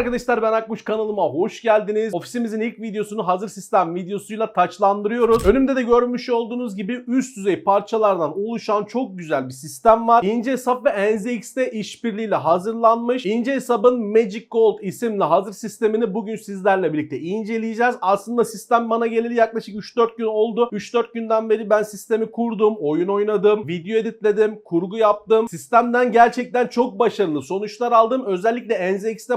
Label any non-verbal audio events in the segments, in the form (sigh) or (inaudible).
arkadaşlar ben Akmuş kanalıma hoş geldiniz. Ofisimizin ilk videosunu hazır sistem videosuyla taçlandırıyoruz. Önümde de görmüş olduğunuz gibi üst düzey parçalardan oluşan çok güzel bir sistem var. İnce hesap ve NZX'te işbirliğiyle hazırlanmış. İnce hesabın Magic Gold isimli hazır sistemini bugün sizlerle birlikte inceleyeceğiz. Aslında sistem bana geleli yaklaşık 3-4 gün oldu. 3-4 günden beri ben sistemi kurdum, oyun oynadım, video editledim, kurgu yaptım. Sistemden gerçekten çok başarılı sonuçlar aldım. Özellikle NZX'te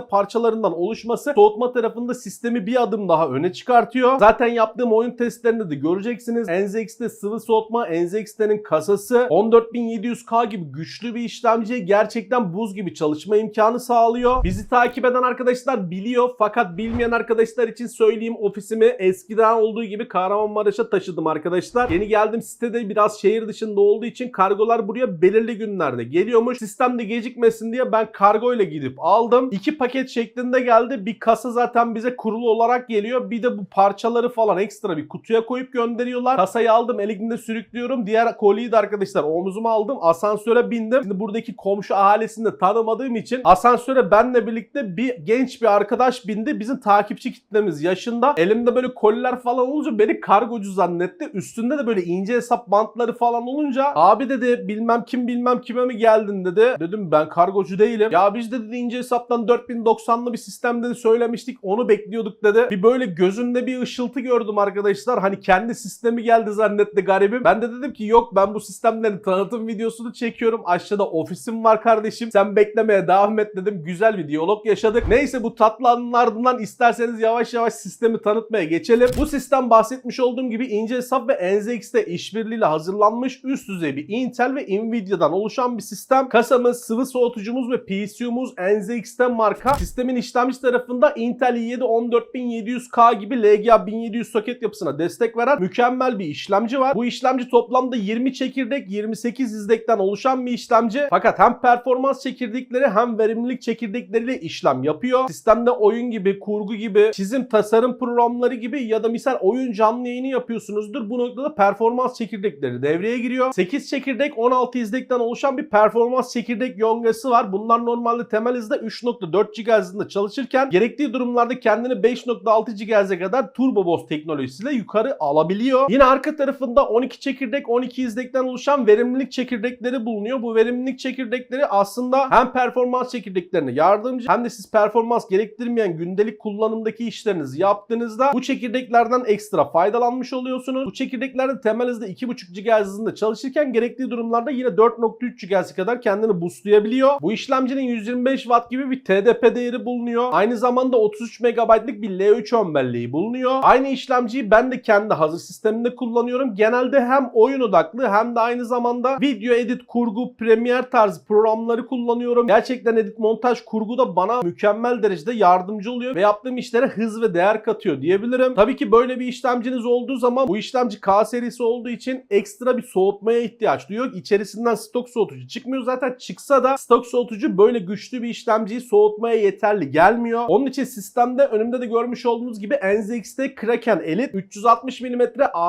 parçalarından oluşması soğutma tarafında sistemi bir adım daha öne çıkartıyor. Zaten yaptığım oyun testlerinde de göreceksiniz. NZX'te sıvı soğutma, NZX'te'nin kasası 14700K gibi güçlü bir işlemciye gerçekten buz gibi çalışma imkanı sağlıyor. Bizi takip eden arkadaşlar biliyor fakat bilmeyen arkadaşlar için söyleyeyim ofisimi eskiden olduğu gibi Kahramanmaraş'a taşıdım arkadaşlar. Yeni geldim sitede biraz şehir dışında olduğu için kargolar buraya belirli günlerde geliyormuş. Sistemde gecikmesin diye ben kargo ile gidip aldım. İki paket şeklinde geldi. Bir kasa zaten bize kurulu olarak geliyor. Bir de bu parçaları falan ekstra bir kutuya koyup gönderiyorlar. Kasayı aldım elimde sürüklüyorum. Diğer koliyi de arkadaşlar omuzuma aldım. Asansöre bindim. Şimdi buradaki komşu ahalisini de tanımadığım için asansöre benle birlikte bir genç bir arkadaş bindi. Bizim takipçi kitlemiz yaşında. Elimde böyle koliler falan olunca beni kargocu zannetti. Üstünde de böyle ince hesap bantları falan olunca abi dedi bilmem kim bilmem kime mi geldin dedi. Dedim ben kargocu değilim. Ya biz de dedi ince hesaptan 4090'lı bir sistem dedi söylemiştik onu bekliyorduk dedi. Bir böyle gözünde bir ışıltı gördüm arkadaşlar. Hani kendi sistemi geldi zannetti garibim. Ben de dedim ki yok ben bu sistemlerin tanıtım videosunu çekiyorum. Aşağıda ofisim var kardeşim. Sen beklemeye devam et dedim. Güzel bir diyalog yaşadık. Neyse bu tatlı anın ardından isterseniz yavaş yavaş sistemi tanıtmaya geçelim. Bu sistem bahsetmiş olduğum gibi ince hesap ve NZX'te işbirliğiyle hazırlanmış üst düzey bir Intel ve Nvidia'dan oluşan bir sistem. Kasamız, sıvı soğutucumuz ve PCU'muz NZX'ten marka. Sistemin işlemci tarafında Intel i7 14700K gibi LGA 1700 soket yapısına destek veren mükemmel bir işlemci var. Bu işlemci toplamda 20 çekirdek, 28 izdekten oluşan bir işlemci. Fakat hem performans çekirdekleri hem verimlilik çekirdekleriyle işlem yapıyor. Sistemde oyun gibi, kurgu gibi, çizim tasarım programları gibi ya da misal oyun canlı yayını yapıyorsunuzdur. Bu noktada performans çekirdekleri devreye giriyor. 8 çekirdek 16 izdekten oluşan bir performans çekirdek yongası var. Bunlar normalde temel hızda 3.4 GHz hızında çalışırken gerektiği durumlarda kendini 5.6 GHz'e kadar turbo boost teknolojisiyle yukarı alabiliyor. Yine arka tarafında 12 çekirdek 12 izdekten oluşan verimlilik çekirdekleri bulunuyor. Bu verimlilik çekirdekleri aslında hem performans çekirdeklerine yardımcı hem de siz performans gerektirmeyen gündelik kullanımdaki işlerinizi yaptığınızda bu çekirdeklerden ekstra faydalanmış oluyorsunuz. Bu çekirdeklerde temel hızda 2.5 GHz hızında çalışırken gerektiği durumlarda yine 4.3 GHz'e kadar kendini boostlayabiliyor. Bu işlemcinin 125 Watt gibi bir TDP değeri bulunuyor. Aynı zamanda 33 MB'lık bir L3 ön belleği bulunuyor. Aynı işlemciyi ben de kendi hazır sistemimde kullanıyorum. Genelde hem oyun odaklı hem de aynı zamanda video edit, kurgu, Premiere tarzı programları kullanıyorum. Gerçekten edit, montaj, kurgu da bana mükemmel derecede yardımcı oluyor ve yaptığım işlere hız ve değer katıyor diyebilirim. Tabii ki böyle bir işlemciniz olduğu zaman bu işlemci K serisi olduğu için ekstra bir soğutmaya ihtiyaç duyuyor. İçerisinden stok soğutucu çıkmıyor. Zaten çıksa da stok soğutucu böyle güçlü bir işlemciyi soğutmaya yeterli gelmiyor. Onun için sistemde önümde de görmüş olduğunuz gibi NZXT Kraken Elite 360 mm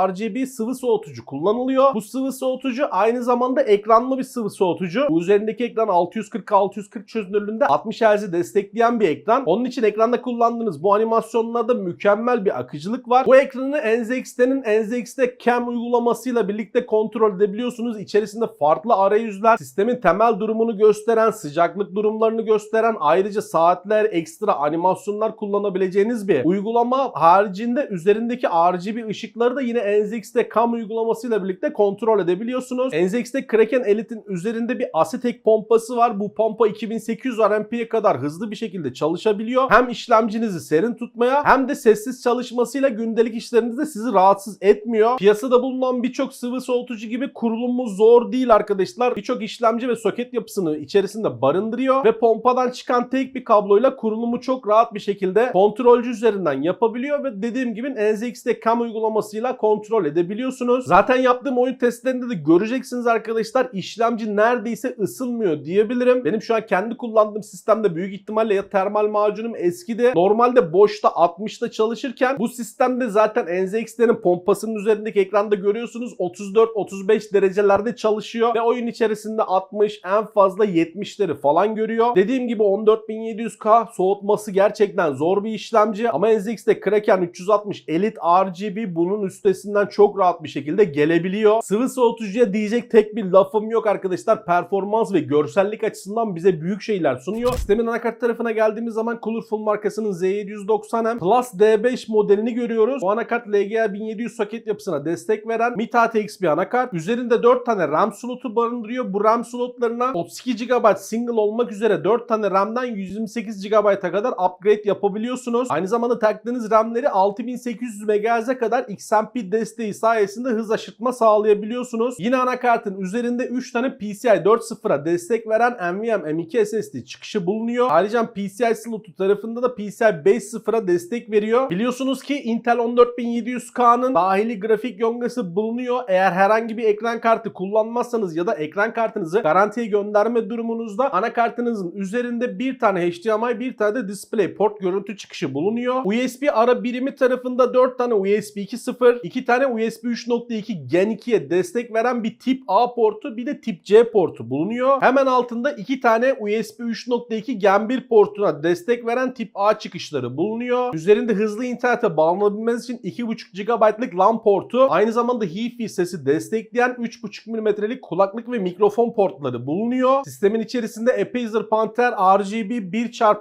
RGB sıvı soğutucu kullanılıyor. Bu sıvı soğutucu aynı zamanda ekranlı bir sıvı soğutucu. Bu üzerindeki ekran 640-640 çözünürlüğünde 60 Hz'i destekleyen bir ekran. Onun için ekranda kullandığınız bu animasyonlarda mükemmel bir akıcılık var. Bu ekranı NZXT'nin NZXT Cam uygulamasıyla birlikte kontrol edebiliyorsunuz. İçerisinde farklı arayüzler, sistemin temel durumunu gösteren, sıcaklık durumlarını gösteren, ayrıca saatler, ekstra animasyonlar kullanabileceğiniz bir uygulama. Haricinde üzerindeki RGB ışıkları da yine NZXT Cam uygulamasıyla birlikte kontrol edebiliyorsunuz. NZXT Kraken Elite'in üzerinde bir Asetek pompası var. Bu pompa 2800 RMP'ye kadar hızlı bir şekilde çalışabiliyor. Hem işlemcinizi serin tutmaya hem de sessiz çalışmasıyla gündelik işlerinizde sizi rahatsız etmiyor. Piyasada bulunan birçok sıvı soğutucu gibi kurulumu zor değil arkadaşlar. Birçok işlemci ve soket yapısını içerisinde barındırıyor ve pompadan çıkan tek bir kabloyla kurulumu çok rahat bir şekilde kontrolcü üzerinden yapabiliyor ve dediğim gibi NZXT Cam uygulamasıyla kontrol edebiliyorsunuz. Zaten yaptığım oyun testlerinde de göreceksiniz arkadaşlar işlemci neredeyse ısınmıyor diyebilirim. Benim şu an kendi kullandığım sistemde büyük ihtimalle ya termal macunum eskidi. Normalde boşta 60'ta çalışırken bu sistemde zaten NZXT'nin pompasının üzerindeki ekranda görüyorsunuz 34-35 derecelerde çalışıyor ve oyun içerisinde 60 en fazla 70'leri falan görüyor. Dediğim gibi 14700K 4K. Soğutması gerçekten zor bir işlemci. Ama NZX'te Kraken 360 Elite RGB bunun üstesinden çok rahat bir şekilde gelebiliyor. Sıvı soğutucuya diyecek tek bir lafım yok arkadaşlar. Performans ve görsellik açısından bize büyük şeyler sunuyor. Sistemin anakart tarafına geldiğimiz zaman Colorful markasının Z790M Plus D5 modelini görüyoruz. Bu anakart LGA 1700 soket yapısına destek veren MIT ATX bir anakart. Üzerinde 4 tane RAM slotu barındırıyor. Bu RAM slotlarına 32 GB single olmak üzere 4 tane RAM'den 128 GB'a kadar upgrade yapabiliyorsunuz. Aynı zamanda taktığınız RAM'leri 6800 MHz'e kadar XMP desteği sayesinde hız aşırtma sağlayabiliyorsunuz. Yine anakartın üzerinde 3 tane PCI 4.0'a destek veren NVMe M2 SSD çıkışı bulunuyor. Ayrıca PCI slotu tarafında da PCI 5.0'a destek veriyor. Biliyorsunuz ki Intel 14700K'nın dahili grafik yongası bulunuyor. Eğer herhangi bir ekran kartı kullanmazsanız ya da ekran kartınızı garantiye gönderme durumunuzda anakartınızın üzerinde bir tane HDMI bir tane DisplayPort görüntü çıkışı bulunuyor. USB ara birimi tarafında 4 tane USB 2.0, 2 tane USB 3.2 Gen 2'ye destek veren bir tip A portu bir de tip C portu bulunuyor. Hemen altında 2 tane USB 3.2 Gen 1 portuna destek veren tip A çıkışları bulunuyor. Üzerinde hızlı internete bağlanabilmeniz için 2.5 GB'lık LAN portu, aynı zamanda Hi-Fi sesi destekleyen 3.5 mm'lik kulaklık ve mikrofon portları bulunuyor. Sistemin içerisinde Apacer Panther RGB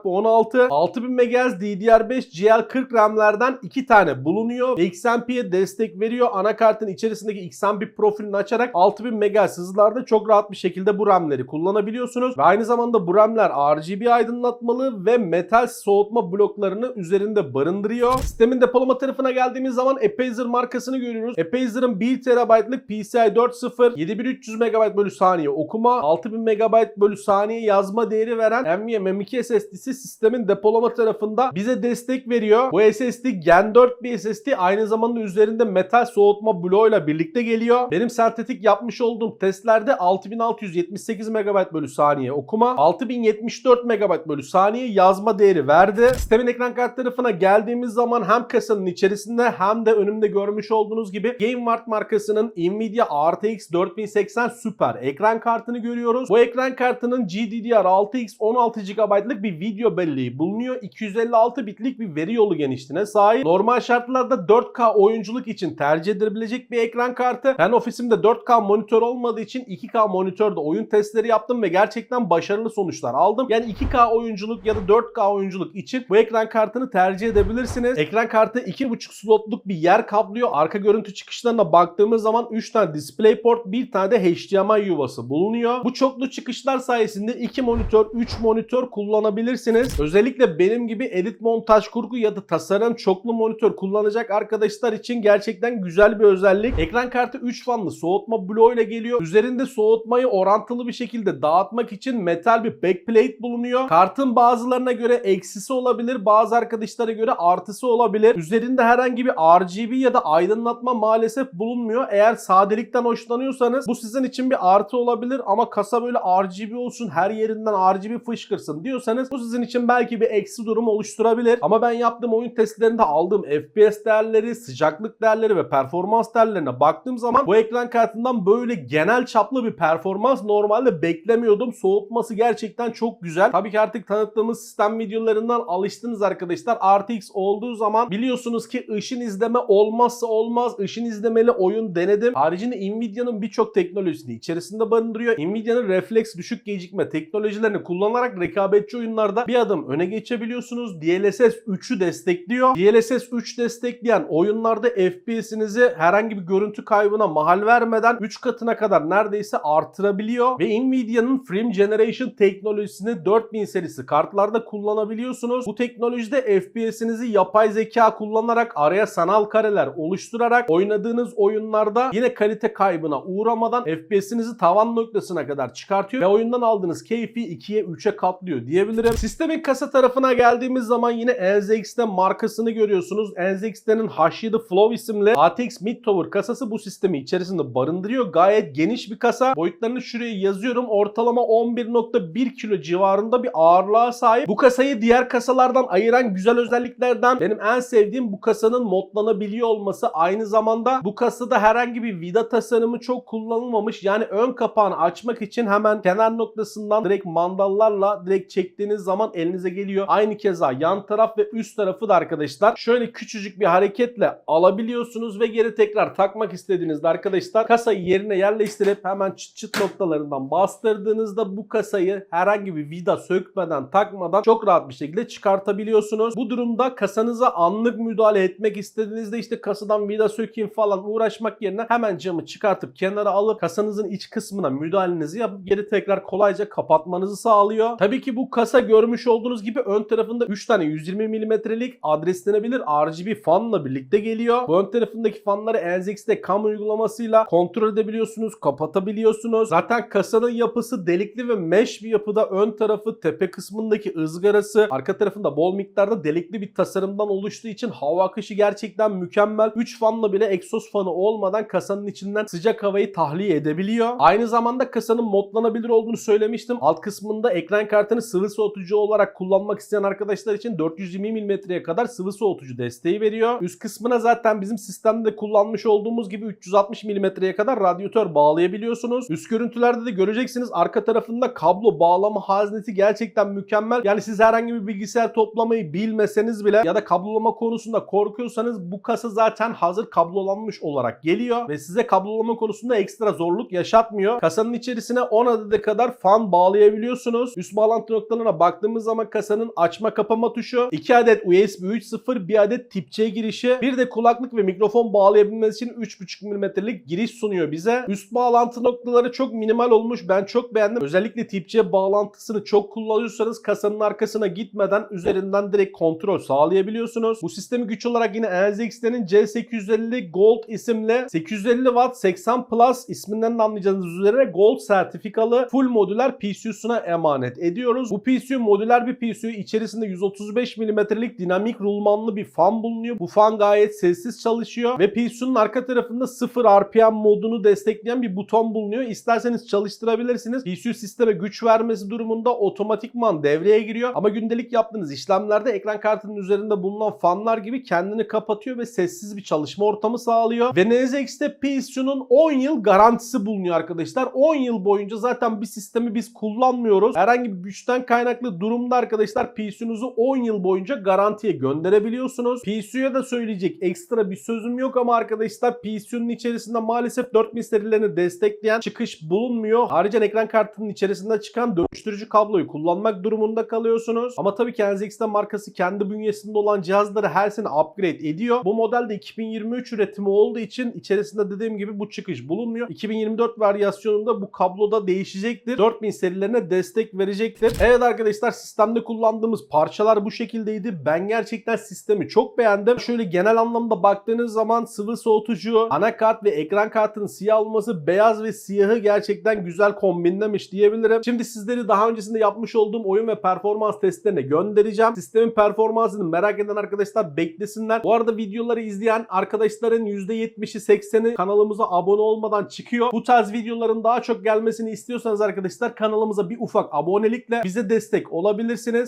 1x16 6000 MHz DDR5 GL40 RAM'lerden 2 tane bulunuyor. XMP'ye destek veriyor. Anakartın içerisindeki XMP profilini açarak 6000 MHz hızlarda çok rahat bir şekilde bu RAM'leri kullanabiliyorsunuz. Ve aynı zamanda bu RAM'ler RGB aydınlatmalı ve metal soğutma bloklarını üzerinde barındırıyor. Sistemin depolama tarafına geldiğimiz zaman Apacer markasını görüyoruz. Apazer'ın 1 TB'lık PCI 4.0 7300 MB bölü saniye okuma 6000 MB bölü saniye yazma değeri veren NVMe M2 SSD'si sistemin depolama tarafında bize destek veriyor. Bu SSD Gen 4 bir SSD aynı zamanda üzerinde metal soğutma bloğuyla birlikte geliyor. Benim sentetik yapmış olduğum testlerde 6678 MB bölü saniye okuma 6074 MB bölü saniye yazma değeri verdi. Sistemin ekran kart tarafına geldiğimiz zaman hem kasanın içerisinde hem de önümde görmüş olduğunuz gibi GameWard markasının Nvidia RTX 4080 Super ekran kartını görüyoruz. Bu ekran kartının GDDR6X 16 GB'lık bir video belleği bulunuyor. 256 bitlik bir veri yolu genişliğine sahip. Normal şartlarda 4K oyunculuk için tercih edilebilecek bir ekran kartı. Ben ofisimde 4K monitör olmadığı için 2K monitörde oyun testleri yaptım ve gerçekten başarılı sonuçlar aldım. Yani 2K oyunculuk ya da 4K oyunculuk için bu ekran kartını tercih edebilirsiniz. Ekran kartı 2.5 slotluk bir yer kaplıyor. Arka görüntü çıkışlarına baktığımız zaman 3 tane DisplayPort, bir tane de HDMI yuvası bulunuyor. Bu çoklu çıkışlar sayesinde 2 monitör, 3 monitör kullanabilirsiniz. Özellikle benim gibi edit montaj kurgu ya da tasarım çoklu monitör kullanacak arkadaşlar için gerçekten güzel bir özellik. Ekran kartı 3 fanlı soğutma bloğuyla geliyor. Üzerinde soğutmayı orantılı bir şekilde dağıtmak için metal bir backplate bulunuyor. Kartın bazılarına göre eksisi olabilir, bazı arkadaşlara göre artısı olabilir. Üzerinde herhangi bir RGB ya da aydınlatma maalesef bulunmuyor. Eğer sadelikten hoşlanıyorsanız bu sizin için bir artı olabilir ama kasa böyle RGB olsun her yerinden RGB fışkırsın diyorsanız bu sizin için belki bir eksi durum oluşturabilir. Ama ben yaptığım oyun testlerinde aldığım FPS değerleri, sıcaklık değerleri ve performans değerlerine baktığım zaman bu ekran kartından böyle genel çaplı bir performans normalde beklemiyordum. Soğutması gerçekten çok güzel. Tabii ki artık tanıttığımız sistem videolarından alıştınız arkadaşlar. RTX olduğu zaman biliyorsunuz ki ışın izleme olmazsa olmaz. Işın izlemeli oyun denedim. Haricinde Nvidia'nın birçok teknolojisini içerisinde barındırıyor. Nvidia'nın refleks düşük gecikme teknolojilerini kullanarak rekabetçi oyunlarda bir adım öne geçebiliyorsunuz. DLSS 3'ü destekliyor. DLSS 3 destekleyen oyunlarda FPS'inizi herhangi bir görüntü kaybına mahal vermeden 3 katına kadar neredeyse artırabiliyor. Ve Nvidia'nın Frame Generation teknolojisini 4000 serisi kartlarda kullanabiliyorsunuz. Bu teknolojide FPS'inizi yapay zeka kullanarak araya sanal kareler oluşturarak oynadığınız oyunlarda yine kalite kaybına uğramadan FPS'inizi tavan noktasına kadar çıkartıyor ve oyundan aldığınız keyfi 2'ye 3'e katlıyor diyebilirim. Sistemin kasa tarafına geldiğimiz zaman yine NZX'te markasını görüyorsunuz. NZX'te'nin H7 Flow isimli ATX Mid Tower kasası bu sistemi içerisinde barındırıyor. Gayet geniş bir kasa. Boyutlarını şuraya yazıyorum. Ortalama 11.1 kilo civarında bir ağırlığa sahip. Bu kasayı diğer kasalardan ayıran güzel özelliklerden benim en sevdiğim bu kasanın modlanabiliyor olması. Aynı zamanda bu kasada herhangi bir vida tasarımı çok kullanılmamış. Yani ön kapağını açmak için hemen kenar noktasından direkt mandallarla direkt çektiğiniz zaman elinize geliyor. Aynı keza yan taraf ve üst tarafı da arkadaşlar şöyle küçücük bir hareketle alabiliyorsunuz ve geri tekrar takmak istediğinizde arkadaşlar kasayı yerine yerleştirip hemen çıt çıt noktalarından bastırdığınızda bu kasayı herhangi bir vida sökmeden takmadan çok rahat bir şekilde çıkartabiliyorsunuz. Bu durumda kasanıza anlık müdahale etmek istediğinizde işte kasadan vida sökeyim falan uğraşmak yerine hemen camı çıkartıp kenara alıp kasanızın iç kısmına müdahalenizi yapıp geri tekrar kolayca kapatmanızı sağlıyor. Tabii ki bu kasa görmüş olduğunuz gibi ön tarafında 3 tane 120 mm'lik adreslenebilir RGB fanla birlikte geliyor. Bu ön tarafındaki fanları NZX'te cam uygulamasıyla kontrol edebiliyorsunuz, kapatabiliyorsunuz. Zaten kasanın yapısı delikli ve mesh bir yapıda ön tarafı tepe kısmındaki ızgarası arka tarafında bol miktarda delikli bir tasarımdan oluştuğu için hava akışı gerçekten mükemmel. 3 fanla bile egzoz fanı olmadan kasanın içinden sıcak havayı tahliye edebiliyor. Aynı zamanda kasanın modlanabilir olduğunu söylemiştim. Alt kısmında ekran kartını sıvı soğutucu olarak kullanmak isteyen arkadaşlar için 420 mm'ye kadar sıvı soğutucu desteği veriyor. Üst kısmına zaten bizim sistemde kullanmış olduğumuz gibi 360 mm'ye kadar radyatör bağlayabiliyorsunuz. Üst görüntülerde de göreceksiniz arka tarafında kablo bağlama haznesi gerçekten mükemmel. Yani siz herhangi bir bilgisayar toplamayı bilmeseniz bile ya da kablolama konusunda korkuyorsanız bu kasa zaten hazır kablolanmış olarak geliyor ve size kablolama konusunda ekstra zorluk yaşatmıyor. Kasanın içerisine 10 adede kadar fan bağlayabiliyorsunuz. Üst bağlantı noktalarına baktığımız zaman kasanın açma kapama tuşu, 2 adet USB 3.0, 1 adet tip C girişi, bir de kulaklık ve mikrofon bağlayabilmesi için 3.5 mm'lik giriş sunuyor bize. Üst bağlantı noktaları çok minimal olmuş. Ben çok beğendim. Özellikle tip C bağlantısını çok kullanıyorsanız kasanın arkasına gitmeden üzerinden direkt kontrol sağlayabiliyorsunuz. Bu sistemi güç olarak yine NZX'lerin C850 Gold isimli 850 Watt 80 Plus isminden de anlayacağınız üzere Gold sertifikalı full modüler PCU'suna emanet ediyoruz. Bu PCU modüler bir PCU içerisinde 135 mm'lik dinamik rulmanlı bir fan bulunuyor. Bu fan gayet sessiz çalışıyor ve PCU'nun arka tarafında 0 RPM modunu destekleyen bir buton bulunuyor. İsterseniz çalıştırabilirsiniz. PCU sisteme güç vermesi durumunda otomatikman devreye giriyor ama gündelik yaptığınız işlemlerde ekran kartının üzerinde bulunan fanlar gibi kendini kapatıyor ve sessiz bir çalışma ortamı sağlıyor. Ve NZX'te PCU'nun 10 yıl garantisi bulunuyor arkadaşlar. 10 yıl boyunca zaten bir sistemi biz kullanmıyoruz. Herhangi bir güçten kaynaklı durumda arkadaşlar PCU'nuzu 10 yıl boyunca garantiye gönderebiliyorsunuz. PCU'ya da söyleyecek ekstra bir sözüm yok ama arkadaşlar PCU'nun içerisinde maalesef 4000 serilerini destekleyen çıkış bulunmuyor. Ayrıca ekran kartının içerisinde çıkan dönüştürücü kabloyu kullanmak durumunda kalıyorsunuz. Ama tabii ki NZX'te markası kendi bünyesinde olan cihazları her sene upgrade ediyor. Bu modelde 2023 üretimi olduğu için içerisinde dediğim gibi bu çıkış bulunmuyor. 2024 varyasyonunda bu kabloda değişecektir. 4000 serilerine destek verecektir. Evet arkadaşlar sistemde kullandığımız parçalar bu şekildeydi. Ben gerçekten sistemi çok beğendim. Şöyle genel anlamda baktığınız zaman sıvı soğutucu, anakart ve ekran kartının siyah olması beyaz ve siyahı gerçekten güzel kombinlemiş diyebilirim. Şimdi sizleri daha öncesinde yapmış olduğum oyun ve performans testlerine göndereceğim. Sistemin performansını merak eden arkadaşlar beklesinler. Bu arada videoları izleyen arkadaşların %70'i 80'i kanalımıza abone olmadan çıkıyor. Bu tarz videoların daha çok gelmesini istiyorsanız arkadaşlar kanalımıza bir ufak abonelikle bize destek olabilirsiniz.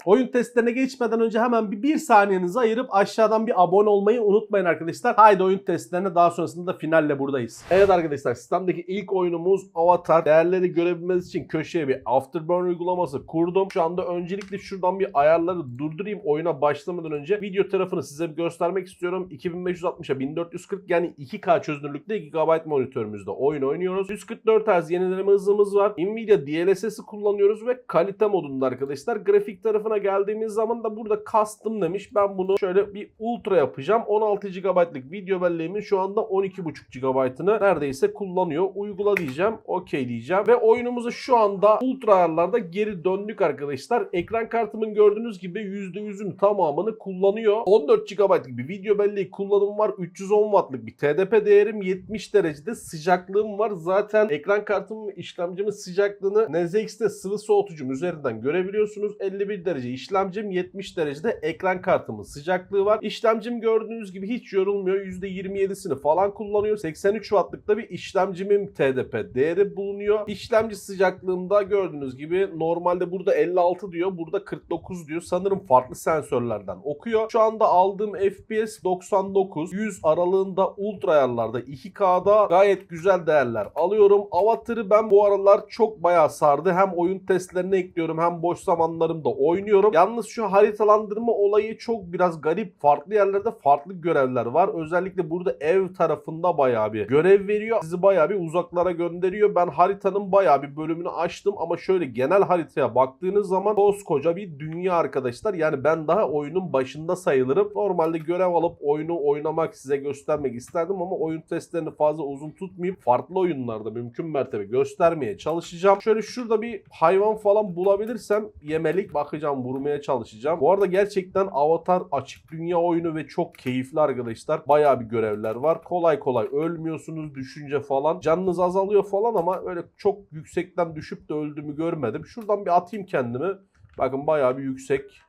Oyun testlerine geçmeden önce hemen bir, bir saniyenizi ayırıp aşağıdan bir abone olmayı unutmayın arkadaşlar. Haydi oyun testlerine daha sonrasında da finalle buradayız. Evet arkadaşlar sistemdeki ilk oyunumuz Avatar. Değerleri görebilmeniz için köşeye bir Afterburn uygulaması kurdum. Şu anda öncelikle şuradan bir ayarları durdurayım oyuna başlamadan önce. Video tarafını size göstermek istiyorum. 2560'a 1440 yani 2K çözünürlükte 2 GB monitörümüzde oyun oynuyoruz. 144 Hz yenileme hızımız var. Nvidia DLSS'i kullanıyoruz ve kalite modunda arkadaşlar. Grafik tarafına geldiğimiz zaman da burada custom demiş. Ben bunu şöyle bir ultra yapacağım. 16 GB'lık video belleğimin şu anda 12.5 GB'ını neredeyse kullanıyor. Uygula diyeceğim. OK diyeceğim. Ve oyunumuzu şu anda ultra ayarlarda geri döndük arkadaşlar. Ekran kartımın gördüğünüz gibi %100'ün tamamını kullanıyor. 14 GB'lık bir video belleği kullanım var. 310 Watt'lık bir TDP değerim 70 derecede sıcaklığım var. Zaten ekran kartımın işlemcimin sıcaklığını NZX'te sıvı soğutucum üzerinden görebiliyorsunuz. 51 derece işlemcim 70 derecede ekran kartımın sıcaklığı var. İşlemcim gördüğünüz gibi hiç yorulmuyor. %27'sini falan kullanıyor. 83 Watt'lıkta bir işlemcimin TDP değeri bulunuyor. İşlemci sıcaklığımda gördüğünüz gibi normalde burada 56 diyor. Burada 49 diyor. Sanırım farklı sensörlerden okuyor. Şu anda aldığım FPS 99. 100 aralığında ultra ayarlarda 2K'da gayet güzel değerler alıyorum. Avatar'ı ben bu aralar çok bayağı sardı. Hem oyun testlerine ekliyorum hem boş zamanlarım videolarımda oynuyorum. Yalnız şu haritalandırma olayı çok biraz garip. Farklı yerlerde farklı görevler var. Özellikle burada ev tarafında bayağı bir görev veriyor. Sizi bayağı bir uzaklara gönderiyor. Ben haritanın bayağı bir bölümünü açtım ama şöyle genel haritaya baktığınız zaman koskoca bir dünya arkadaşlar. Yani ben daha oyunun başında sayılırım. Normalde görev alıp oyunu oynamak size göstermek isterdim ama oyun testlerini fazla uzun tutmayıp farklı oyunlarda mümkün mertebe göstermeye çalışacağım. Şöyle şurada bir hayvan falan bulabilirsem yemelik bakacağım vurmaya çalışacağım. Bu arada gerçekten Avatar açık dünya oyunu ve çok keyifli arkadaşlar. Bayağı bir görevler var. Kolay kolay ölmüyorsunuz düşünce falan. Canınız azalıyor falan ama öyle çok yüksekten düşüp de öldüğümü görmedim. Şuradan bir atayım kendimi. Bakın bayağı bir yüksek.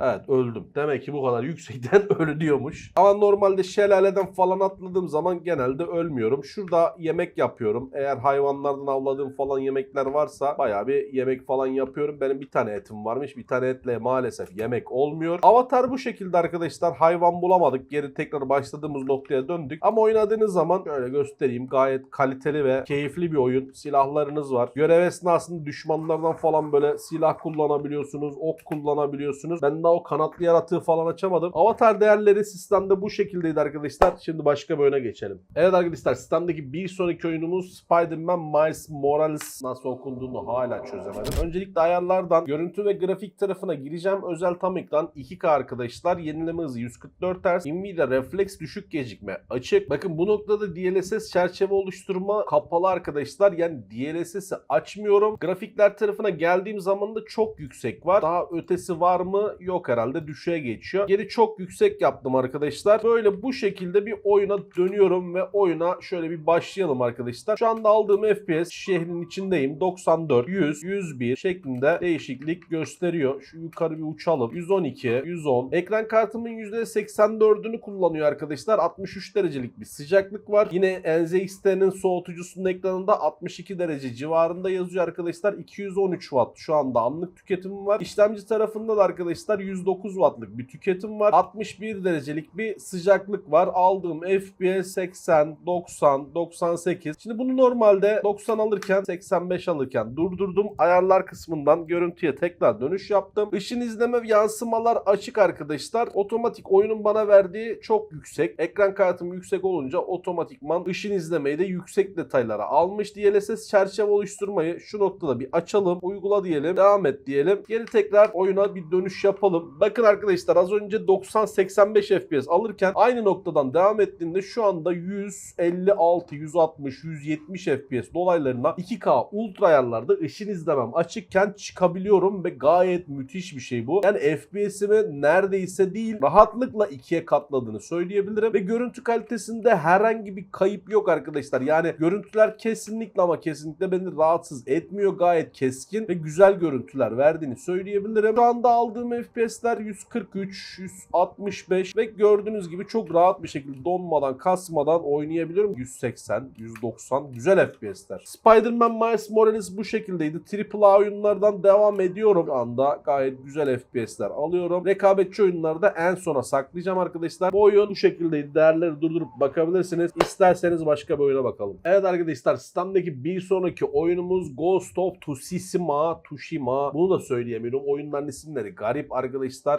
Evet öldüm. Demek ki bu kadar yüksekten (laughs) ölüyormuş. Ama normalde şelaleden falan atladığım zaman genelde ölmüyorum. Şurada yemek yapıyorum. Eğer hayvanlardan avladığım falan yemekler varsa bayağı bir yemek falan yapıyorum. Benim bir tane etim varmış. Bir tane etle maalesef yemek olmuyor. Avatar bu şekilde arkadaşlar. Hayvan bulamadık. Geri tekrar başladığımız noktaya döndük. Ama oynadığınız zaman şöyle göstereyim. Gayet kaliteli ve keyifli bir oyun. Silahlarınız var. Görev esnasında düşmanlardan falan böyle silah kullanabiliyorsunuz. Ok kullanabiliyorsunuz. Ben daha o kanatlı yaratığı falan açamadım. Avatar değerleri sistemde bu şekildeydi arkadaşlar. Şimdi başka bir oyuna geçelim. Evet arkadaşlar sistemdeki bir sonraki oyunumuz Spider-Man Miles Morales nasıl okunduğunu hala çözemedim. Öncelikle ayarlardan görüntü ve grafik tarafına gireceğim. Özel tam ekran 2K arkadaşlar. Yenileme hızı 144 Hz. Nvidia refleks düşük gecikme açık. Bakın bu noktada DLSS çerçeve oluşturma kapalı arkadaşlar. Yani DLSS'i açmıyorum. Grafikler tarafına geldiğim zaman da çok yüksek var. Daha ötesi var mı? Yok herhalde düşüğe geçiyor. Geri çok yüksek yaptım arkadaşlar. Böyle bu şekilde bir oyuna dönüyorum ve oyuna şöyle bir başlayalım arkadaşlar. Şu anda aldığım FPS şehrin içindeyim. 94, 100, 101 şeklinde değişiklik gösteriyor. Şu yukarı bir uçalım. 112, 110. Ekran kartımın %84'ünü kullanıyor arkadaşlar. 63 derecelik bir sıcaklık var. Yine NZXT'nin soğutucusunun ekranında 62 derece civarında yazıyor arkadaşlar. 213 Watt şu anda anlık tüketimim var. İşlemci tarafında da arkadaşlar 109 Watt'lık bir tüketim var. 61 derecelik bir sıcaklık var. Aldığım FPS 80, 90, 98. Şimdi bunu normalde 90 alırken 85 alırken durdurdum. Ayarlar kısmından görüntüye tekrar dönüş yaptım. Işın izleme yansımalar açık arkadaşlar. Otomatik oyunun bana verdiği çok yüksek. Ekran kartım yüksek olunca otomatikman ışın izlemeyi de yüksek detaylara almış. DLSS çerçeve oluşturmayı şu noktada bir açalım. Uygula diyelim. Devam et diyelim. Geri tekrar oyuna bir dönüş yapalım. Bakın arkadaşlar az önce 90-85 FPS alırken aynı noktadan devam ettiğinde şu anda 156, 160, 170 FPS dolaylarına 2K ultra ayarlarda ışın izlemem açıkken çıkabiliyorum ve gayet müthiş bir şey bu. Yani FPS'imi neredeyse değil rahatlıkla ikiye katladığını söyleyebilirim ve görüntü kalitesinde herhangi bir kayıp yok arkadaşlar. Yani görüntüler kesinlikle ama kesinlikle beni rahatsız etmiyor. Gayet keskin ve güzel görüntüler verdiğini söyleyebilirim. Şu anda aldığım FPS'ler 143, 165 ve gördüğünüz gibi çok rahat bir şekilde donmadan, kasmadan oynayabiliyorum. 180, 190 güzel FPS'ler. Spider-Man Miles Morales bu şekildeydi. AAA oyunlardan devam ediyorum. Anda gayet güzel FPS'ler alıyorum. Rekabetçi oyunları da en sona saklayacağım arkadaşlar. Bu oyun bu şekildeydi. Değerleri durdurup bakabilirsiniz. İsterseniz başka bir oyuna bakalım. Evet arkadaşlar sistemdeki bir sonraki oyunumuz Ghost of Tsushima. Tsushima. Bunu da söyleyemiyorum. Oyunların isimleri garip arkadaşlar.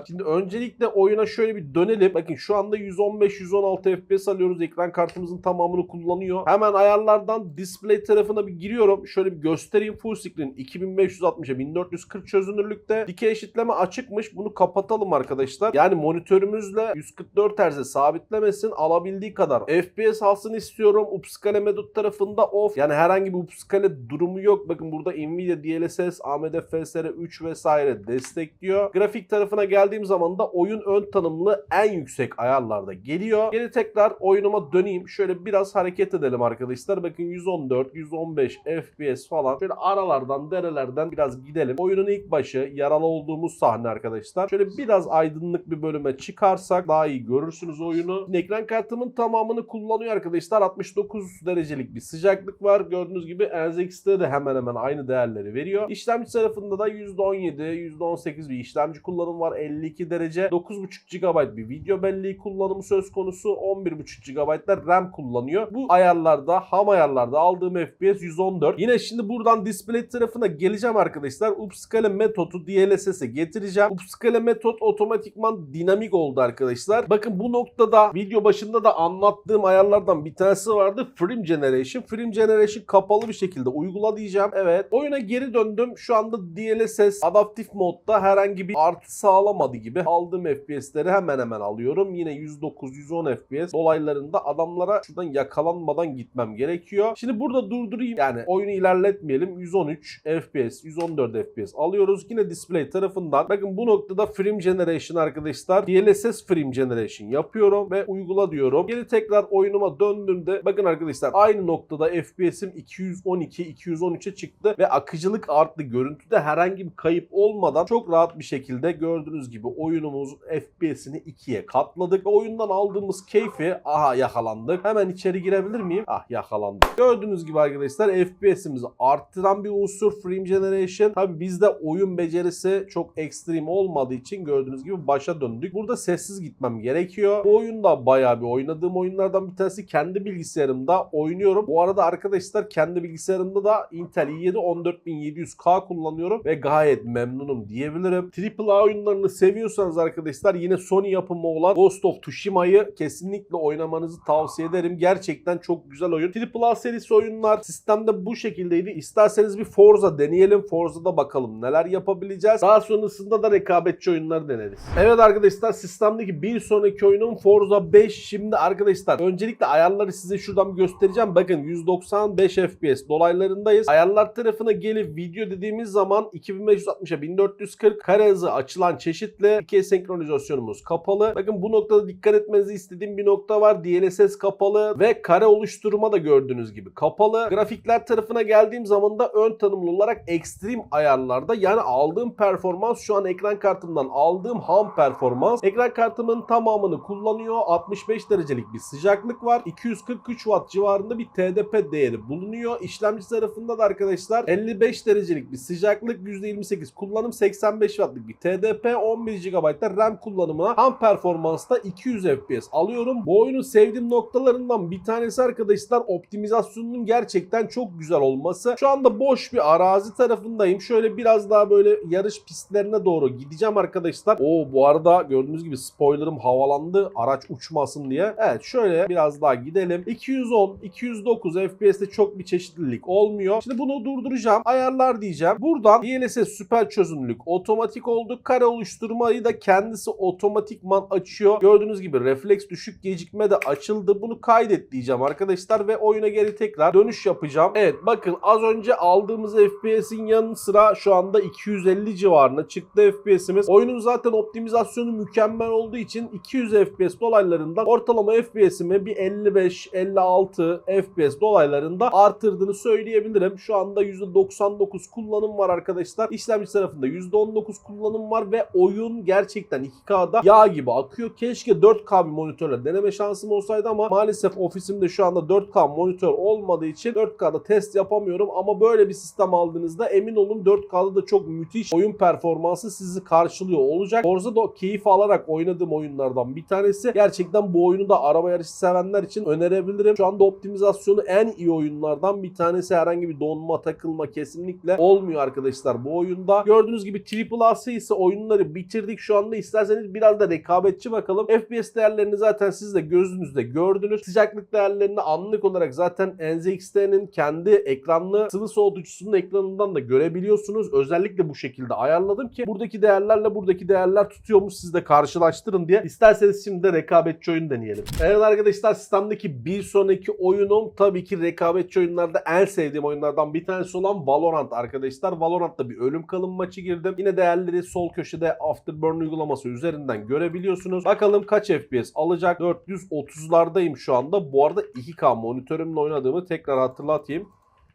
Şimdi öncelikle oyuna şöyle bir dönelim. Bakın şu anda 115-116 FPS alıyoruz. Ekran kartımızın tamamını kullanıyor. Hemen ayarlardan display tarafına bir giriyorum. Şöyle bir göstereyim. Full screen 2560'a 1440 çözünürlükte. Dikey eşitleme açıkmış. Bunu kapatalım arkadaşlar. Yani monitörümüzle 144 Hz'e sabitlemesin. Alabildiği kadar FPS alsın istiyorum. Upscale Medut tarafında off. Yani herhangi bir upscale durumu yok. Bakın burada Nvidia DLSS, AMD FSR 3 vesaire destekliyor. Grafik tarafına geldiğim zaman da oyun ön tanımlı en yüksek ayarlarda geliyor. Geri tekrar oyunuma döneyim. Şöyle biraz hareket edelim arkadaşlar. Bakın 114, 115 FPS falan. Şöyle aralardan, derelerden biraz gidelim. Oyunun ilk başı yaralı olduğumuz sahne arkadaşlar. Şöyle biraz aydınlık bir bölüme çıkarsak daha iyi görürsünüz oyunu. Şimdi ekran kartımın tamamını kullanıyor arkadaşlar. 69 derecelik bir sıcaklık var. Gördüğünüz gibi NZX'te de hemen hemen aynı değerleri veriyor. İşlemci tarafında da %17, %18 bir işlemci kullanıyor kullanım var. 52 derece. 9.5 GB bir video belleği kullanımı söz konusu. 11.5 GB da RAM kullanıyor. Bu ayarlarda ham ayarlarda aldığım FPS 114. Yine şimdi buradan display tarafına geleceğim arkadaşlar. Upscale metodu DLSS'e getireceğim. Upscale metot otomatikman dinamik oldu arkadaşlar. Bakın bu noktada video başında da anlattığım ayarlardan bir tanesi vardı. Frame Generation. Frame Generation kapalı bir şekilde uygula diyeceğim. Evet. Oyuna geri döndüm. Şu anda DLSS adaptif modda herhangi bir artı sağlamadı gibi aldığım FPS'leri hemen hemen alıyorum. Yine 109-110 FPS dolaylarında adamlara şuradan yakalanmadan gitmem gerekiyor. Şimdi burada durdurayım. Yani oyunu ilerletmeyelim. 113 FPS, 114 FPS alıyoruz. Yine display tarafından. Bakın bu noktada frame generation arkadaşlar. DLSS frame generation yapıyorum ve uygula diyorum. Geri tekrar oyunuma döndüğümde bakın arkadaşlar aynı noktada FPS'im 212 213'e çıktı ve akıcılık arttı. Görüntüde herhangi bir kayıp olmadan çok rahat bir şekilde gördüğünüz gibi oyunumuzun FPS'ini 2'ye katladık. Oyundan aldığımız keyfi aha yakalandık. Hemen içeri girebilir miyim? Ah yakalandık. Gördüğünüz gibi arkadaşlar FPS'imizi arttıran bir unsur frame generation. Tabi bizde oyun becerisi çok ekstrem olmadığı için gördüğünüz gibi başa döndük. Burada sessiz gitmem gerekiyor. Bu oyunda bayağı bir oynadığım oyunlardan bir tanesi kendi bilgisayarımda oynuyorum. Bu arada arkadaşlar kendi bilgisayarımda da Intel i7 14700K kullanıyorum ve gayet memnunum diyebilirim. AAA oyunlarını seviyorsanız arkadaşlar yine Sony yapımı olan Ghost of Tsushima'yı kesinlikle oynamanızı tavsiye ederim. Gerçekten çok güzel oyun. AAA serisi oyunlar sistemde bu şekildeydi. İsterseniz bir Forza deneyelim. Forza'da bakalım neler yapabileceğiz. Daha sonrasında da rekabetçi oyunlar deneriz. Evet arkadaşlar sistemdeki bir sonraki oyunum Forza 5. Şimdi arkadaşlar öncelikle ayarları size şuradan göstereceğim. Bakın 195 FPS dolaylarındayız. Ayarlar tarafına gelip video dediğimiz zaman 2560'a 1440 kare hızı açılan çeşitli 2 senkronizasyonumuz kapalı. Bakın bu noktada dikkat etmenizi istediğim bir nokta var. DLSS kapalı ve kare oluşturma da gördüğünüz gibi kapalı. Grafikler tarafına geldiğim zaman da ön tanımlı olarak ekstrem ayarlarda yani aldığım performans şu an ekran kartımdan aldığım ham performans. Ekran kartımın tamamını kullanıyor. 65 derecelik bir sıcaklık var. 243 watt civarında bir TDP değeri bulunuyor. İşlemci tarafında da arkadaşlar 55 derecelik bir sıcaklık %28 kullanım 85 wattlık bir TDP 11 GB da RAM kullanımına ham performansta 200 FPS alıyorum. Bu oyunun sevdiğim noktalarından bir tanesi arkadaşlar optimizasyonunun gerçekten çok güzel olması. Şu anda boş bir arazi tarafındayım. Şöyle biraz daha böyle yarış pistlerine doğru gideceğim arkadaşlar. Oo bu arada gördüğünüz gibi spoilerım havalandı araç uçmasın diye. Evet şöyle biraz daha gidelim. 210, 209 FPS'te çok bir çeşitlilik olmuyor. Şimdi bunu durduracağım. Ayarlar diyeceğim. Buradan DLSS süper çözünürlük otomatik oldu. Oluşturmayı da kendisi otomatikman açıyor. Gördüğünüz gibi refleks düşük gecikme de açıldı. Bunu kaydet diyeceğim arkadaşlar ve oyuna geri tekrar dönüş yapacağım. Evet bakın az önce aldığımız FPS'in yanı sıra şu anda 250 civarına çıktı FPS'imiz. Oyunun zaten optimizasyonu mükemmel olduğu için 200 FPS dolaylarından ortalama FPS'imi bir 55 56 FPS dolaylarında artırdığını söyleyebilirim. Şu anda %99 kullanım var arkadaşlar. İşlemci tarafında %19 kullanım var ve oyun gerçekten 2K'da yağ gibi akıyor. Keşke 4K bir monitörle deneme şansım olsaydı ama maalesef ofisimde şu anda 4K monitör olmadığı için 4K'da test yapamıyorum ama böyle bir sistem aldığınızda emin olun 4K'da da çok müthiş oyun performansı sizi karşılıyor olacak. Forza da keyif alarak oynadığım oyunlardan bir tanesi. Gerçekten bu oyunu da araba yarışı sevenler için önerebilirim. Şu anda optimizasyonu en iyi oyunlardan bir tanesi. Herhangi bir donma takılma kesinlikle olmuyor arkadaşlar bu oyunda. Gördüğünüz gibi AAA ise oyunları bitirdik. Şu anda isterseniz biraz da rekabetçi bakalım. FPS değerlerini zaten siz de gözünüzde gördünüz. Sıcaklık değerlerini anlık olarak zaten NZXT'nin kendi ekranlı sıvı soğutucusunun ekranından da görebiliyorsunuz. Özellikle bu şekilde ayarladım ki buradaki değerlerle buradaki değerler tutuyormuş siz de karşılaştırın diye. İsterseniz şimdi de rekabetçi oyun deneyelim. Evet arkadaşlar sistemdeki bir sonraki oyunum tabii ki rekabetçi oyunlarda en sevdiğim oyunlardan bir tanesi olan Valorant arkadaşlar. Valorant'ta bir ölüm kalım maçı girdim. Yine değerleri sol köşede Afterburn uygulaması üzerinden görebiliyorsunuz. Bakalım kaç FPS alacak? 430'lardayım şu anda. Bu arada 2K monitörümle oynadığımı tekrar hatırlatayım.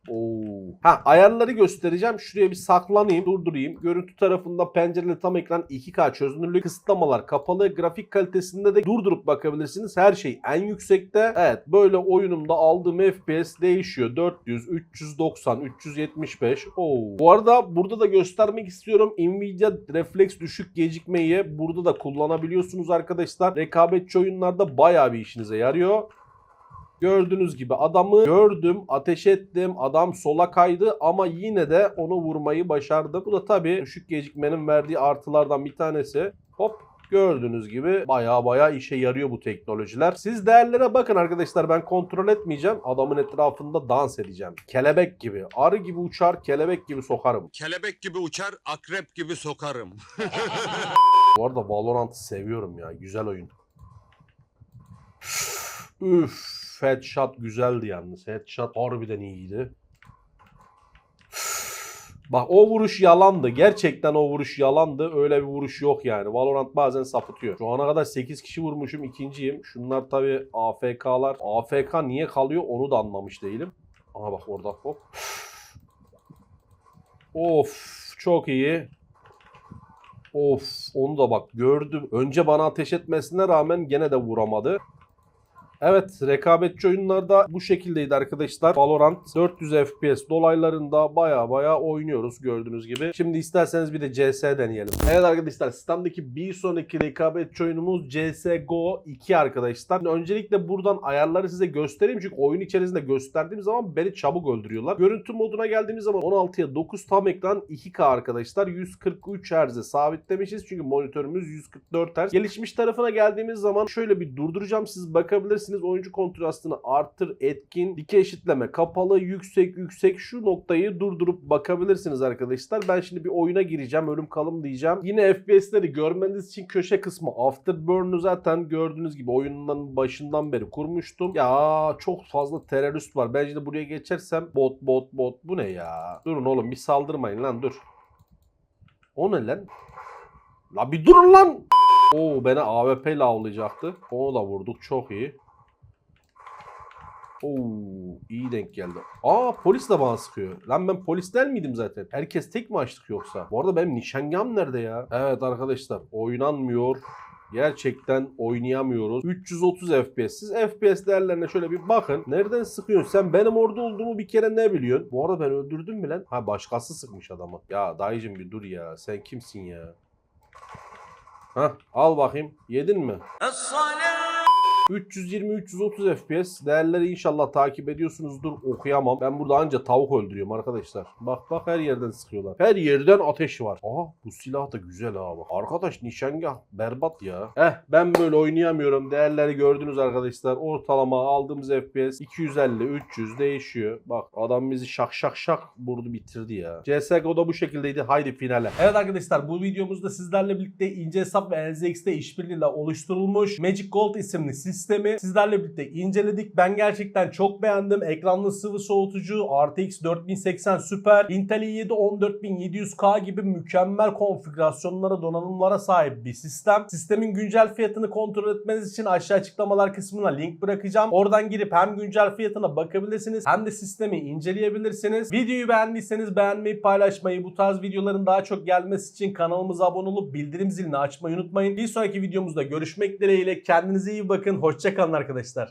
Oo. Ha ayarları göstereceğim. Şuraya bir saklanayım, durdurayım. Görüntü tarafında pencereli tam ekran 2K çözünürlük kısıtlamalar kapalı. Grafik kalitesinde de durdurup bakabilirsiniz. Her şey en yüksekte. Evet böyle oyunumda aldığım FPS değişiyor. 400, 390, 375. Oo. Bu arada burada da göstermek istiyorum. Nvidia refleks düşük gecikmeyi burada da kullanabiliyorsunuz arkadaşlar. Rekabetçi oyunlarda bayağı bir işinize yarıyor. Gördüğünüz gibi adamı gördüm, ateş ettim, adam sola kaydı ama yine de onu vurmayı başardım. Bu da tabii düşük gecikmenin verdiği artılardan bir tanesi. Hop Gördüğünüz gibi baya baya işe yarıyor bu teknolojiler. Siz değerlere bakın arkadaşlar ben kontrol etmeyeceğim. Adamın etrafında dans edeceğim. Kelebek gibi. Arı gibi uçar, kelebek gibi sokarım. Kelebek gibi uçar, akrep gibi sokarım. (laughs) Bu arada Valorant'ı seviyorum ya. Güzel oyun. Üf, headshot güzeldi yalnız. Headshot harbiden iyiydi. Bak o vuruş yalandı. Gerçekten o vuruş yalandı. Öyle bir vuruş yok yani. Valorant bazen sapıtıyor. Şu ana kadar 8 kişi vurmuşum. ikinciyim. Şunlar tabii AFK'lar. AFK niye kalıyor onu da anlamış değilim. Aha bak orada hop. Of çok iyi. Of onu da bak gördüm. Önce bana ateş etmesine rağmen gene de vuramadı. Evet rekabetçi oyunlarda bu şekildeydi arkadaşlar. Valorant 400 FPS dolaylarında baya baya oynuyoruz gördüğünüz gibi. Şimdi isterseniz bir de CS deneyelim. Evet arkadaşlar sistemdeki bir sonraki rekabetçi oyunumuz CSGO 2 arkadaşlar. Şimdi öncelikle buradan ayarları size göstereyim çünkü oyun içerisinde gösterdiğim zaman beni çabuk öldürüyorlar. Görüntü moduna geldiğimiz zaman 16'ya 9 tam ekran 2K arkadaşlar. 143 Hz'e sabitlemişiz çünkü monitörümüz 144 Hz. Gelişmiş tarafına geldiğimiz zaman şöyle bir durduracağım siz bakabilirsiniz. Oyuncu kontrastını artır, etkin, dikey eşitleme, kapalı, yüksek, yüksek şu noktayı durdurup bakabilirsiniz arkadaşlar. Ben şimdi bir oyuna gireceğim. Ölüm kalım diyeceğim. Yine FPS'leri görmeniz için köşe kısmı Afterburn'u zaten gördüğünüz gibi oyunun başından beri kurmuştum. Ya çok fazla terörist var. Ben şimdi buraya geçersem bot bot bot bu ne ya? Durun oğlum bir saldırmayın lan dur. O ne lan? La bir durun lan! Oo beni AWP ile avlayacaktı. Onu da vurduk çok iyi. Oo iyi denk geldi. Aa polis de bana sıkıyor. Lan ben polis değil miydim zaten? Herkes tek mi açtık yoksa? Bu arada benim nişangahım nerede ya? Evet arkadaşlar oynanmıyor. Gerçekten oynayamıyoruz. 330 FPS. Siz FPS değerlerine şöyle bir bakın. Nereden sıkıyorsun? Sen benim orada olduğumu bir kere ne biliyorsun? Bu arada ben öldürdüm mü lan? Ha başkası sıkmış adamı. Ya dayıcım bir dur ya. Sen kimsin ya? Hah al bakayım. Yedin mi? 320-330 FPS. Değerleri inşallah takip ediyorsunuzdur. Okuyamam. Ben burada anca tavuk öldürüyorum arkadaşlar. Bak bak her yerden sıkıyorlar. Her yerden ateş var. Aha bu silah da güzel ha bak. Arkadaş nişangah berbat ya. Eh ben böyle oynayamıyorum. Değerleri gördünüz arkadaşlar. Ortalama aldığımız FPS 250-300 değişiyor. Bak adam bizi şak şak şak vurdu bitirdi ya. CSGO'da bu şekildeydi. Haydi finale. Evet arkadaşlar bu videomuzda sizlerle birlikte ince hesap ve NZX'te işbirliğiyle oluşturulmuş Magic Gold isimli sistemi sizlerle birlikte inceledik. Ben gerçekten çok beğendim. Ekranlı sıvı soğutucu, RTX 4080 Super, Intel i7 14700K gibi mükemmel konfigürasyonlara, donanımlara sahip bir sistem. Sistemin güncel fiyatını kontrol etmeniz için aşağı açıklamalar kısmına link bırakacağım. Oradan girip hem güncel fiyatına bakabilirsiniz hem de sistemi inceleyebilirsiniz. Videoyu beğendiyseniz beğenmeyi, paylaşmayı, bu tarz videoların daha çok gelmesi için kanalımıza abone olup bildirim zilini açmayı unutmayın. Bir sonraki videomuzda görüşmek dileğiyle. Kendinize iyi bakın. Hoşçakalın arkadaşlar.